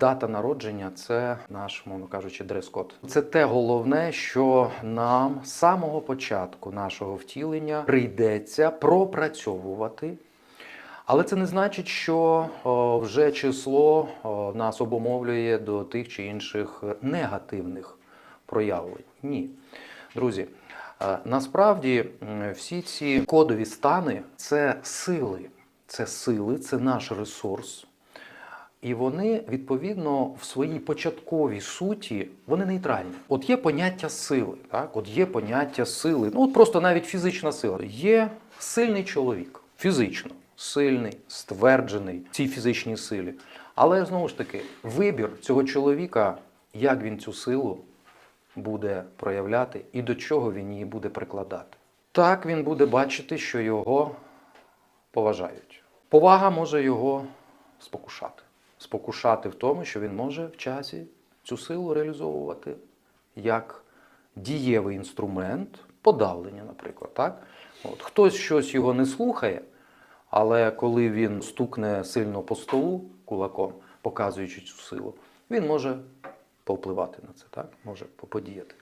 дата народження це наш, мовно кажучи, дрес-код. Це те головне, що нам з самого початку нашого втілення прийдеться пропрацьовувати. Але це не значить, що вже число нас обумовлює до тих чи інших негативних проявлень. Ні. Друзі, е, насправді всі ці кодові стани це сили. Це сили, це наш ресурс. І вони, відповідно, в своїй початковій суті, вони нейтральні. От є поняття сили, так? От є поняття сили. Ну, от просто навіть фізична сила. Є сильний чоловік, фізично сильний, стверджений в цій фізичній силі. Але знову ж таки, вибір цього чоловіка, як він цю силу буде проявляти і до чого він її буде прикладати. Так він буде бачити, що його поважають. Повага може його спокушати. Спокушати в тому, що він може в часі цю силу реалізовувати як дієвий інструмент подавлення, наприклад. Так? От, хтось щось його не слухає, але коли він стукне сильно по столу кулаком, показуючи цю силу, він може повпливати на це, так? може подіяти.